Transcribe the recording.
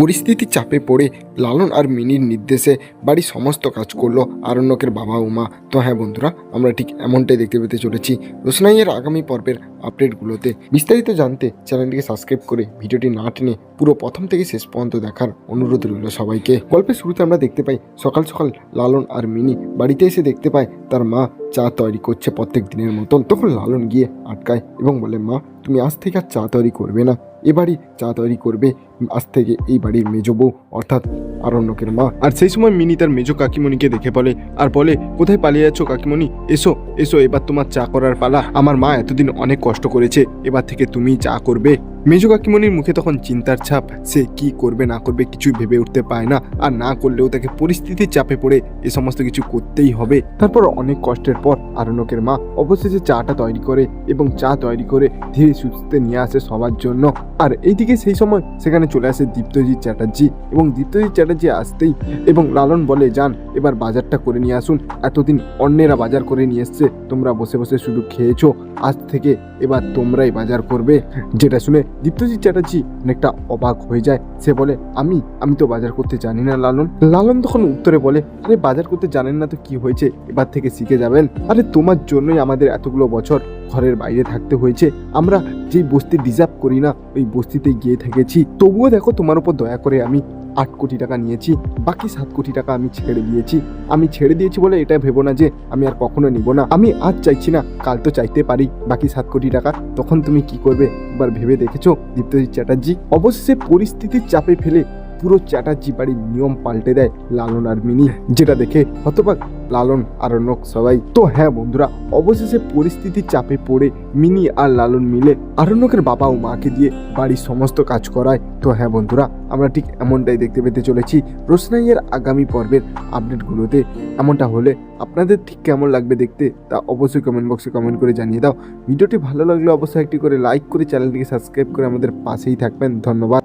পরিস্থিতির চাপে পড়ে লালন আর মিনির নির্দেশে বাড়ির সমস্ত কাজ করল আরণ্যকের বাবা উমা। তো হ্যাঁ বন্ধুরা, আমরা ঠিক এমনটাই দেখতে পেতে চলেছি রোশনাইয়ের আগামী পর্বের আপডেটগুলোতে। বিস্তারিত জানতে চ্যানেলটিকে সাবস্ক্রাইব করে ভিডিওটি না টেনে পুরো প্রথম থেকে শেষ পর্যন্ত দেখার অনুরোধ রইল সবাইকে। গল্পের শুরুতে আমরা দেখতে পাই, সকাল সকাল লালন আর মিনি বাড়িতে এসে দেখতে পায় তার মা চা তৈরি করছে প্রত্যেক দিনের মতন। তখন লালন গিয়ে আটকায় এবং বলে, মা, তুমি আজ থেকে আর চা তৈরি করবে না। এ বাড়ি চা তৈরি করবে আজ থেকে এই বাড়ির মেজ বউ, অর্থাৎ আরণ্যকের মা। আর সেই সময় মিনি তার মেজ কাকিমণিকে দেখে বলে, আর বলে, কোথায় পালিয়ে যাচ্ছ কাকিমণি? এসো এসো, এবার তোমার চা করার পালা। আমার মা এতদিন অনেক কষ্ট করেছে, এবার থেকে তুমি চা করবে। মেজ কাকিমণির মুখে তখন চিন্তার ছাপ। সে কি করবে, না করবে কিছুই ভেবে উঠতে পায় না আর না করলেও তাকে পরিস্থিতির চাপে পড়ে এ সমস্ত কিছু করতেই হবে। তারপর অনেক কষ্টের পর আরণকের মা অবশেষে চাটা তৈরি করে এবং চা তৈরি করে ধীরে সুস্থে নিয়ে আসে সবার জন্য। আর এইদিকে সেই সময় সেখানে চলে আসে দীপ্তজিৎ চ্যাটার্জি এবং দীপ্তজিৎ চ্যাটার্জি আসতেই এবং লালন বলে, যান, এবার বাজারটা করে নিয়ে আসুন। এতদিন অন্যেরা বাজার করে নিয়ে এসছে, তোমরা বসে বসে শুধু খেয়েছো। আজ থেকে এবার তোমরাই বাজার করবে। যেটা শুনে দীপ্তজিৎ চ্যাটার্জি অনেকটা অবাক হয়ে যায়। সে বলে, আমি? আমি তো বাজার করতে জানি না, লালন। লালন তখন উত্তরে বলে, আরে, বাজার করতে জানেন না তো কি হয়েছে? এবার থেকে শিখে যাবেন। আরে, তোমার জন্যই আমাদের এতগুলো বছর। ঘরের বাইরে থাকতে হয়েছে। আমরা যেই বস্তি ডিজার্ভ করি না, ওই বস্তিতে গিয়ে থেকেছি। তবুও দেখো তোমার উপর দয়া করে আমি আট কোটি টাকা নিয়েছি, বাকি সাত কোটি টাকা আমি ছেড়ে দিয়েছি। আমি ছেড়ে দিয়েছি বলে এটা ভেবো না যে আমি আর কখনো নিব না। আমি আজ চাইছি না, কাল তো চাইতে পারি। বাকি সাত কোটি টাকা তখন তুমি কি করবে একবার ভেবে দেখেছ? দীপ্তজিৎ চ্যাটার্জি? অবশেষে পরিস্থিতির চাপে ফেলে পুরো চ্যাটার্জি বাড়ির নিয়ম পাল্টে দেয় লালন আর মিনি, যেটা দেখে হতবাক লালন আর অর্ণব সবাই। তো হ্যাঁ বন্ধুরা, অবশেষে পরিস্থিতির চাপে পড়ে মিনি আর লালন মিলে আরণ্যকের বাবা ও মাকে দিয়ে বাড়ির সমস্ত কাজ করায়। তো হ্যাঁ বন্ধুরা, আমরা ঠিক এমনটাই দেখতে পেতে চলেছি রোশনাইয়ের আগামী পর্বের আপডেটগুলোতে। এমনটা হলে আপনাদের ঠিক কেমন লাগবে দেখতে তা অবশ্যই কমেন্ট বক্সে কমেন্ট করে জানিয়ে দাও। ভিডিওটি ভালো লাগলে অবশ্যই একটি করে লাইক করে চ্যানেলটিকে সাবস্ক্রাইব করে আমাদের পাশেই থাকবেন। ধন্যবাদ।